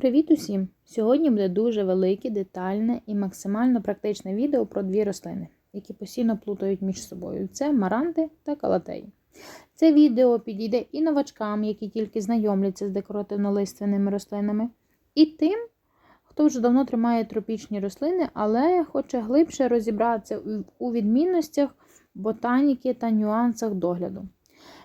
Привіт усім! Сьогодні буде дуже велике, детальне і максимально практичне відео про дві рослини, які постійно плутають між собою. Це маранти та калатеї. Це відео підійде і новачкам, які тільки знайомляться з декоративно-лиственними рослинами, і тим, хто вже давно тримає тропічні рослини, але хоче глибше розібратися у відмінностях ботаніки та нюансах догляду.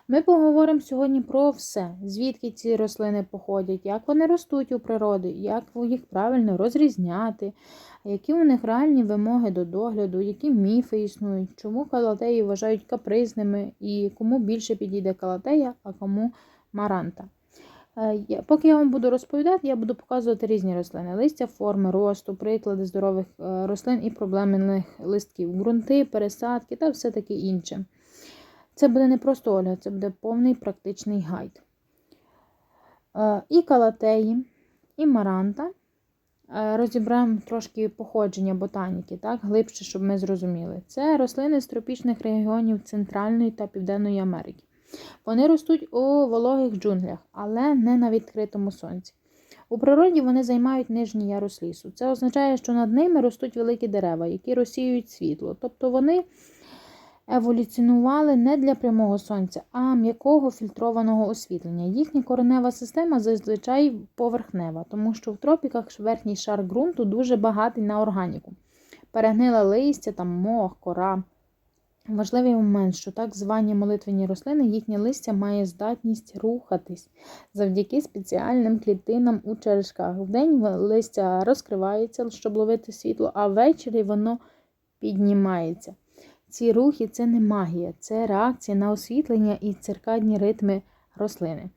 Ми поговоримо сьогодні про все, звідки ці рослини походять, як вони ростуть у природі, як їх правильно розрізняти, які у них реальні вимоги до догляду, які міфи існують, чому калатеї вважають капризними і кому більше підійде калатея, а кому маранта. Е, поки я вам буду розповідати, я буду показувати різні рослини: листя, форми росту, приклади здорових е, рослин і проблемних листків, ґрунти, пересадки та все таке інше. Це буде не просто огляд, це буде повний практичний гайд. Е, і калатеї, і маранта. Е, розіберемо трошки походження ботаніки, так, глибше, щоб ми зрозуміли. Це рослини з тропічних регіонів Центральної та Південної Америки. Вони ростуть у вологих джунглях, але не на відкритому сонці. У природі вони займають нижній ярус лісу. Це означає, що над ними ростуть великі дерева, які розсіюють світло. Тобто вони еволюціонували не для прямого сонця, а м'якого фільтрованого освітлення. Їхня коренева система зазвичай поверхнева, тому що в тропіках верхній шар ґрунту дуже багатий на органіку. Перегнила листя, там мох, кора. Важливий момент, що так звані молитвені рослини, їхнє листя має здатність рухатись завдяки спеціальним клітинам у черешках. Вдень листя розкривається, щоб ловити світло, а ввечері воно піднімається. Ці рухи це не магія, це реакція на освітлення і циркадні ритми рослини.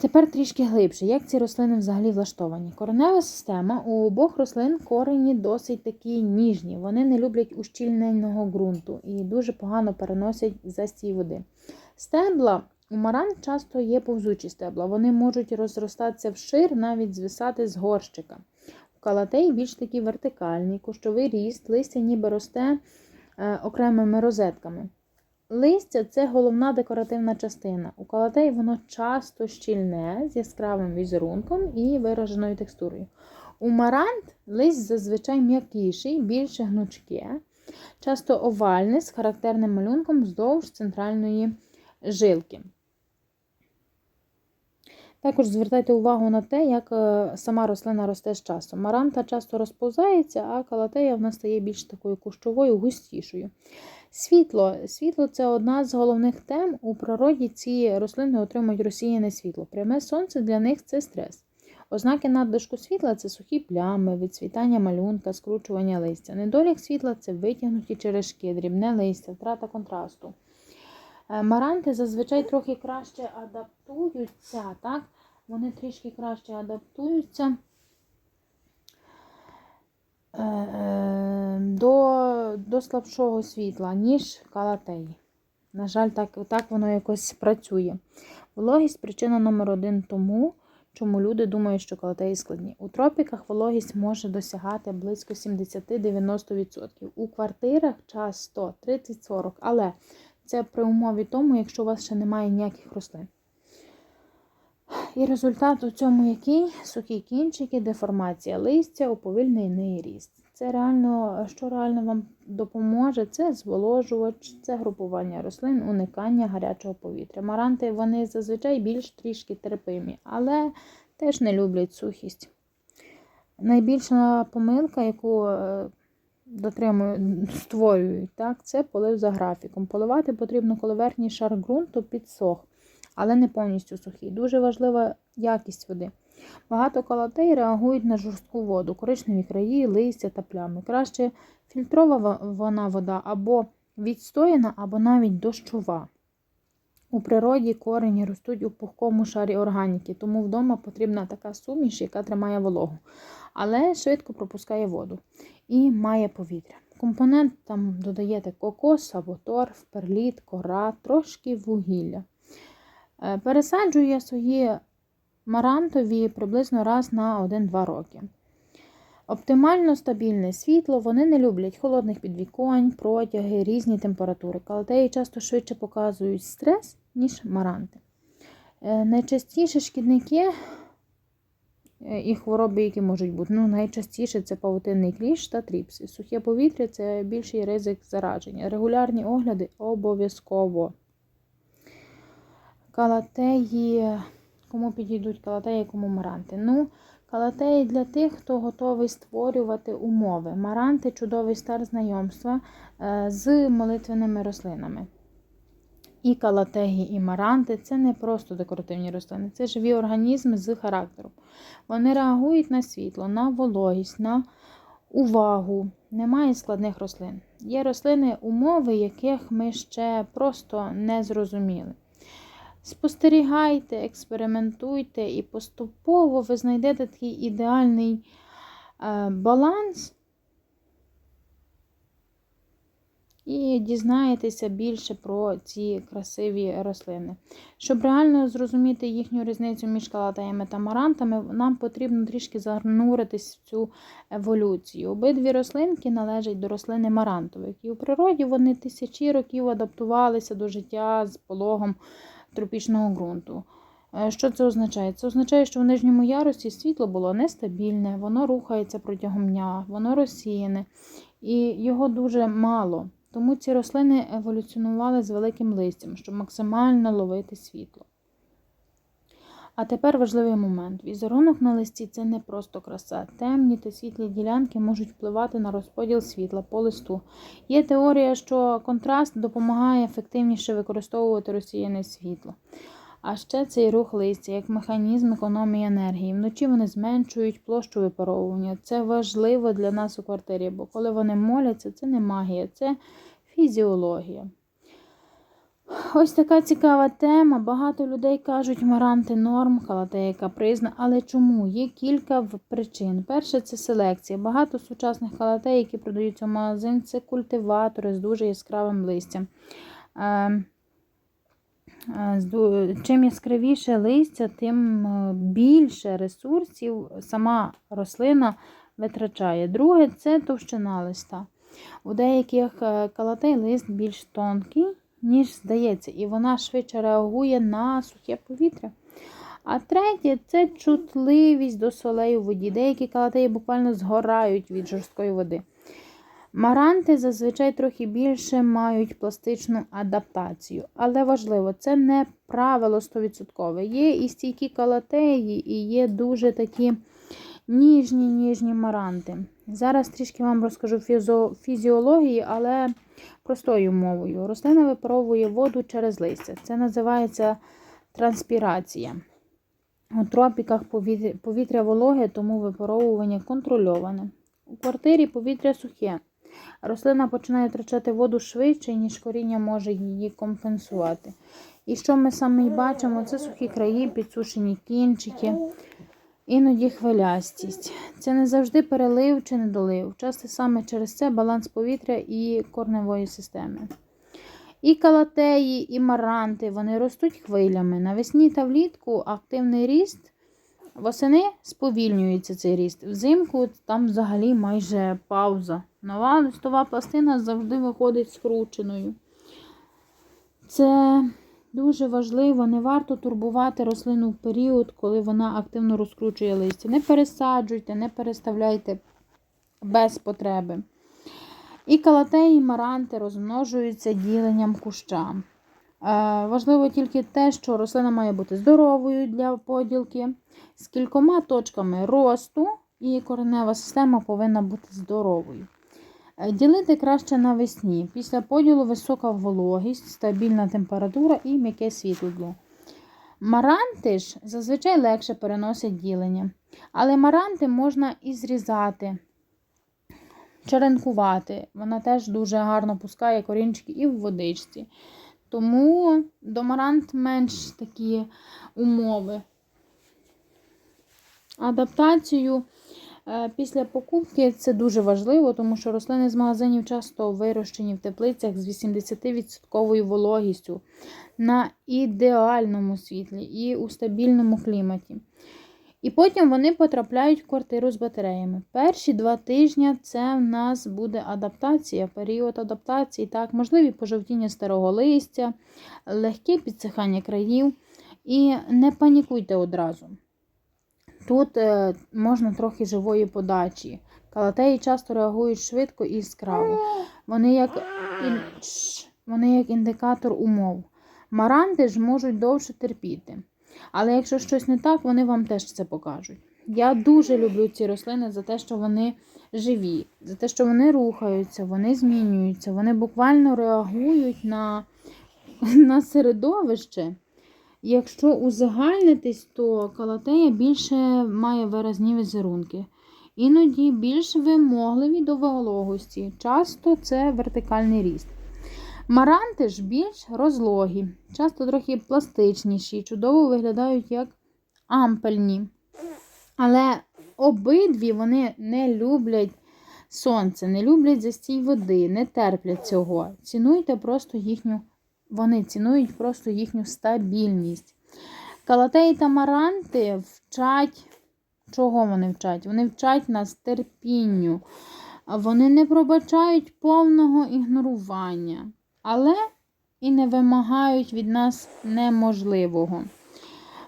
Тепер трішки глибше, як ці рослини взагалі влаштовані. Коренева система у обох рослин корені досить такі ніжні. Вони не люблять ущільненого ґрунту і дуже погано переносять застій води. Стебла у маран часто є повзучі стебла, вони можуть розростатися вшир, навіть звисати з горщика. У калатей більш такі вертикальні, кущовий ріст, листя ніби росте. Е, окремими розетками. Листя це головна декоративна частина. У калатей воно часто щільне, з яскравим візерунком і вираженою текстурою. У марант лист зазвичай м'якіший, більше гнучке, часто овальне з характерним малюнком вздовж центральної жилки. Також звертайте увагу на те, як е, сама рослина росте з часом. Маранта часто розповзається, а калатея в нас стає більш такою кущовою, густішою. Світло Світло це одна з головних тем. У природі ці рослини отримують розсіяне світло. Пряме сонце для них це стрес. Ознаки надлишку світла це сухі плями, відцвітання малюнка, скручування листя. Недолік світла це витягнуті черешки, дрібне листя, втрата контрасту. Е, маранти зазвичай трохи краще адаптуються, так? вони трішки краще адаптуються е, е, до до слабшого світла, ніж калатеї. На жаль, так так воно якось працює. Вологість причина номер один тому, чому люди думають, що калатеї складні. У тропіках вологість може досягати близько 70-90%. У квартирах час 100-30-40%. Але це при умові тому, якщо у вас ще немає ніяких рослин. І результат у цьому який? Сухі кінчики, деформація листя, уповільнений ріст. Це реально, що реально вам допоможе, це зволожувач, це групування рослин, уникання гарячого повітря. Маранти вони зазвичай більш трішки терпимі, але теж не люблять сухість. Найбільша помилка, яку дотримують, створюють, так, це полив за графіком. Поливати потрібно, коли верхній шар ґрунту підсох, але не повністю сухий. Дуже важлива якість води. Багато калатей реагують на жорстку воду, коричневі краї, листя та плями. Краще фільтрована вода або відстояна, або навіть дощова. У природі корені ростуть у пухкому шарі органіки, тому вдома потрібна така суміш, яка тримає вологу, але швидко пропускає воду і має повітря. Компонент там додаєте кокос або торф, перліт, кора, трошки вугілля. Е, пересаджую свої марантові приблизно раз на 1-2 роки. Оптимально стабільне світло, вони не люблять холодних підвіконь, протяги, різні температури. Калатеї часто швидше показують стрес, ніж маранти. Е, найчастіше шкідники і хвороби, які можуть бути. Ну, найчастіше це павутинний кліщ та тріпси. Сухе повітря це більший ризик зараження. Регулярні огляди обов'язково. Калатеї, кому підійдуть калатеї, кому маранти. Ну, калатеї для тих, хто готовий створювати умови. Маранти чудовий старт знайомства е, з молитвеними рослинами. І калатеї, і маранти це не просто декоративні рослини, це живі організми з характером. Вони реагують на світло, на вологість, на увагу. Немає складних рослин. Є рослини, умови, яких ми ще просто не зрозуміли. Спостерігайте, експериментуйте, і поступово ви знайдете такий ідеальний е, баланс і дізнаєтеся більше про ці красиві рослини. Щоб реально зрозуміти їхню різницю між калатаями та марантами, нам потрібно трішки зануритись в цю еволюцію. Обидві рослинки належать до рослини марантових, і у природі вони тисячі років адаптувалися до життя з пологом тропічного ґрунту. Е, Що це означає? Це означає, що в нижньому ярусі світло було нестабільне, воно рухається протягом дня, воно розсіяне, і його дуже мало. Тому ці рослини еволюціонували з великим листям, щоб максимально ловити світло. А тепер важливий момент. Візерунок на листі це не просто краса. Темні та світлі ділянки можуть впливати на розподіл світла по листу. Є теорія, що контраст допомагає ефективніше використовувати розсіяне світло. А ще цей рух листя як механізм економії енергії. Вночі вони зменшують площу випаровування. Це важливо для нас у квартирі, бо коли вони моляться, це не магія, це фізіологія. Ось така цікава тема. Багато людей кажуть, маранти норм, калатея капризна. Але чому? Є кілька причин. Перше це селекція. Багато сучасних калатей, які продаються в магазин, це культиватори з дуже яскравим листям. Е, Чим яскравіше листя, тим е, більше ресурсів сама рослина витрачає. Друге це товщина листа. У деяких е, калатей лист більш тонкий, ніж здається, і вона швидше реагує на сухе повітря. А третє це чутливість до солей у воді. Деякі калатеї буквально згорають від жорсткої води. Маранти зазвичай трохи більше мають пластичну адаптацію. Але важливо, це не правило 100%. Є і стійкі калатеї, і є дуже такі ніжні ніжні маранти. Зараз трішки вам розкажу фізіології, але простою мовою. Рослина випаровує воду через листя. Це називається транспірація. У тропіках повітря вологе, тому випаровування контрольоване. У квартирі повітря сухе. Рослина починає втрачати воду швидше, ніж коріння може її компенсувати. І що ми саме й бачимо, це сухі краї, підсушені кінчики, іноді хвилястість. Це не завжди перелив чи недолив. Часто саме через це баланс повітря і корневої системи. І калатеї, і маранти вони ростуть хвилями. Навесні та влітку активний ріст. Восени сповільнюється цей ріст. Взимку там взагалі майже пауза. Нова листова пластина завжди виходить скрученою. Це дуже важливо. Не варто турбувати рослину в період, коли вона активно розкручує листя. Не пересаджуйте, не переставляйте без потреби. І калатеї, і маранти розмножуються діленням куща. Е, важливо тільки те, що рослина має бути здоровою для поділки, з кількома точками росту, і коренева система повинна бути здоровою. Е, Ділити краще навесні. Після поділу висока вологість, стабільна температура і м'яке світло. Маранти ж зазвичай легше переносять ділення. Але маранти можна і зрізати, черенкувати. Вона теж дуже гарно пускає корінчики і в водичці. Тому до марант менш такі умови. Адаптацію після покупки це дуже важливо, тому що рослини з магазинів часто вирощені в теплицях з 80% вологістю на ідеальному світлі і у стабільному кліматі. І потім вони потрапляють в квартиру з батареями. Перші два тижні це в нас буде адаптація, період адаптації. Так, можливі пожовтіння старого листя, легке підсихання країв. І не панікуйте одразу. Тут е, можна трохи живої подачі. Калатеї часто реагують швидко і яскраво. Вони як, ін... Вони як індикатор умов. Маранти ж можуть довше терпіти. Але якщо щось не так, вони вам теж це покажуть. Я дуже люблю ці рослини за те, що вони живі, за те, що вони рухаються, вони змінюються, вони буквально реагують на, на середовище. Якщо узагальнитись, то калатея більше має виразні візерунки. Іноді більш вимогливі до вологості. Часто це вертикальний ріст. Маранти ж більш розлогі, часто трохи пластичніші, чудово виглядають як ампельні. Але обидві вони не люблять сонце, не люблять застій води, не терплять цього. Цінуйте просто їхню, вони цінують просто їхню стабільність. Калатеї та маранти вчать, чого вони вчать? Вони вчать нас терпінню. Вони не пробачають повного ігнорування, але і не вимагають від нас неможливого.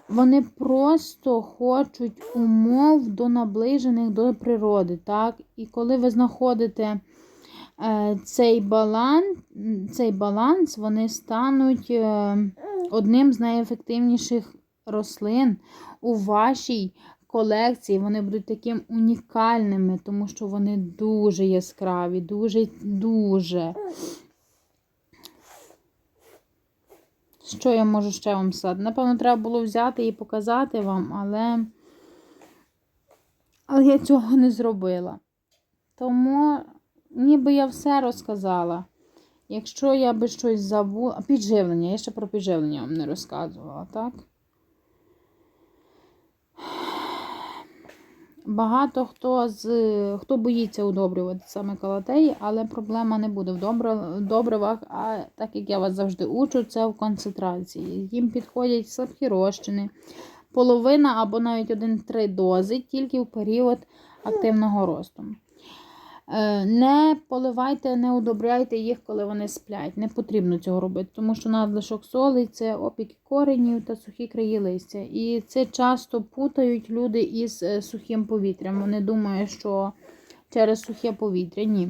Вони просто хочуть умов до наближених до природи. так? І коли ви знаходите цей баланс, цей баланс, вони стануть е, одним з найефективніших рослин у вашій колекції. Вони будуть таким унікальними, тому що вони дуже яскраві, дуже, дуже. Що я можу ще вам сказати? Напевно, треба було взяти і показати вам, але але я цього не зробила. Тому ніби я все розказала. Якщо я би щось забула. Підживлення, я ще про підживлення вам не розказувала, так? Багато хто з хто боїться удобрювати саме калатеї, але проблема не буде в добривах, а так як я вас завжди учу, це в концентрації. Їм підходять слабкі розчини, половина або навіть 1-3 дози тільки в період активного росту. Е, не поливайте, не удобряйте їх, коли вони сплять. Не потрібно цього робити, тому що надлишок солей це опіки коренів та сухі краї листя. І це часто путають люди із е, сухим повітрям. Вони думають, що через сухе повітря ні.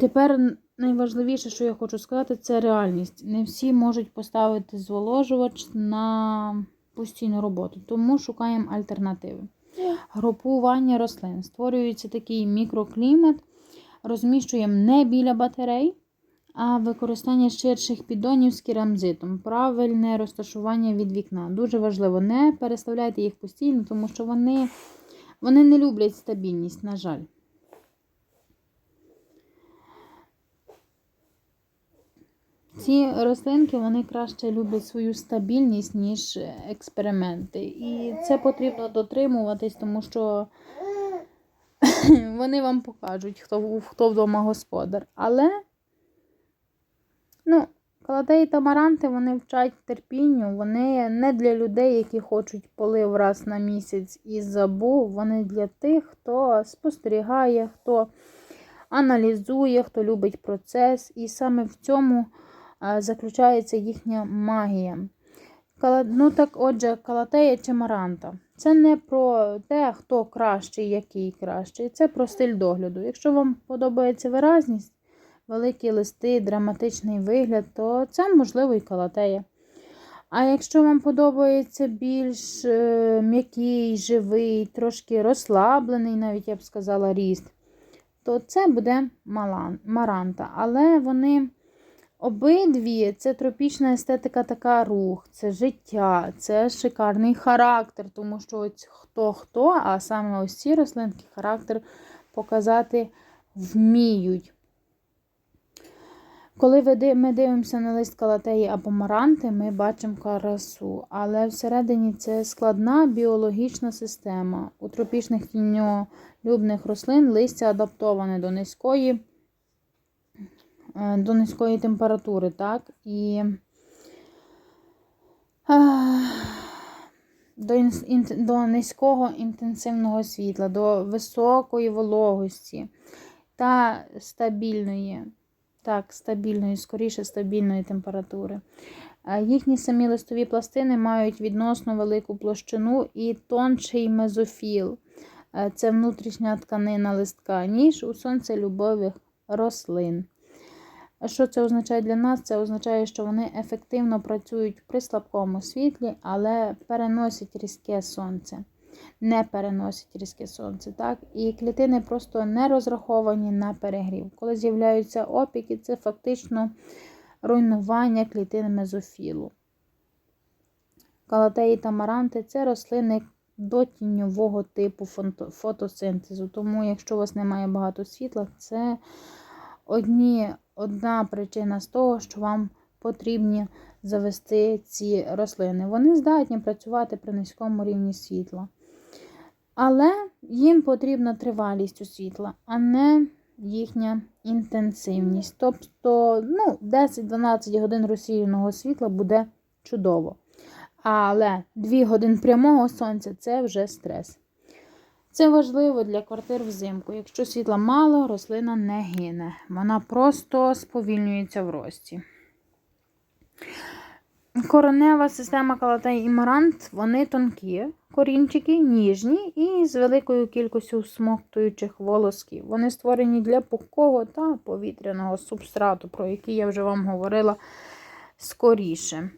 Тепер найважливіше, що я хочу сказати, це реальність. Не всі можуть поставити зволожувач на постійну роботу, тому шукаємо альтернативи групування рослин. Створюється такий мікроклімат, розміщуємо не біля батарей, а використання ширших піддонів з керамзитом. Правильне розташування від вікна. Дуже важливо, не переставляйте їх постійно, тому що вони, вони не люблять стабільність, на жаль. Ці рослинки вони краще люблять свою стабільність, ніж експерименти. І це потрібно дотримуватись, тому що вони вам покажуть, хто хто вдома господар. Але, ну, каладеї та маранти вони вчать терпінню, вони не для людей, які хочуть полив раз на місяць і забув. Вони для тих, хто спостерігає, хто аналізує, хто любить процес. І саме в цьому заключається їхня магія. Ну так, отже, Калатея чи Маранта. Це не про те, хто кращий, який кращий. Це про стиль догляду. Якщо вам подобається виразність, великі листи, драматичний вигляд, то це можливо і Калатея. А якщо вам подобається більш е, м'який, живий, трошки розслаблений, навіть я б сказала, ріст, то це буде маранта. Але вони Обидві це тропічна естетика, така рух, це життя, це шикарний характер, тому що ось хто-хто, а саме ось ці рослинки характер показати вміють. Коли ми дивимося на лист калатеї або маранти, ми бачимо красу. Але всередині це складна біологічна система. У тропічних тіньолюбних рослин листя адаптоване до низької. Е, до низької температури, так? І до до низького інтенсивного світла, до високої вологості та стабільної, так, стабільної, скоріше стабільної температури. Е, Їхні самі листові пластини мають відносно велику площину і тонший мезофіл. Е, Це внутрішня тканина листка, ніж у сонцелюбових рослин. Що це означає для нас? Це означає, що вони ефективно працюють при слабкому світлі, але переносять різке сонце. Не переносять різке сонце. Так? І клітини просто не розраховані на перегрів. Коли з'являються опіки, це фактично руйнування клітин мезофілу. Калатеї та маранти це рослини до тіньового типу фотосинтезу. Тому, якщо у вас немає багато світла, це одні, одна причина з того, що вам потрібні завести ці рослини. Вони здатні працювати при низькому рівні світла. Але їм потрібна тривалість у світла, а не їхня інтенсивність. Тобто ну, 10-12 годин розсіяного світла буде чудово. Але 2 години прямого сонця це вже стрес. Це важливо для квартир взимку. Якщо світла мало, рослина не гине. Вона просто сповільнюється в рості. Коронева система калатей і марант, вони тонкі, корінчики ніжні і з великою кількістю смоктуючих волосків. Вони створені для пухкого та повітряного субстрату, про який я вже вам говорила скоріше.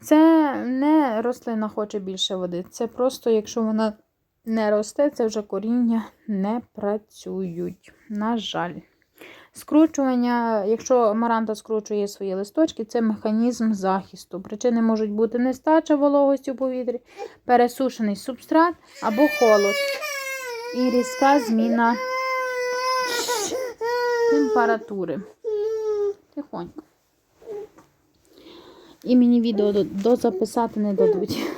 Це не рослина хоче більше води. Це просто, якщо вона не росте, це вже коріння не працюють. На жаль. Скручування, якщо маранта скручує свої листочки, це механізм захисту. Причини можуть бути нестача вологості у повітрі, пересушений субстрат або холод. І різка зміна температури. Тихонько. І мені відео до- дозаписати не дадуть.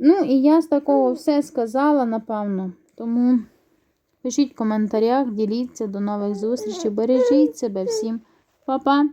Ну, і я з такого все сказала, напевно. Тому пишіть в коментарях, діліться, до нових зустрічей, бережіть себе всім. Па-па!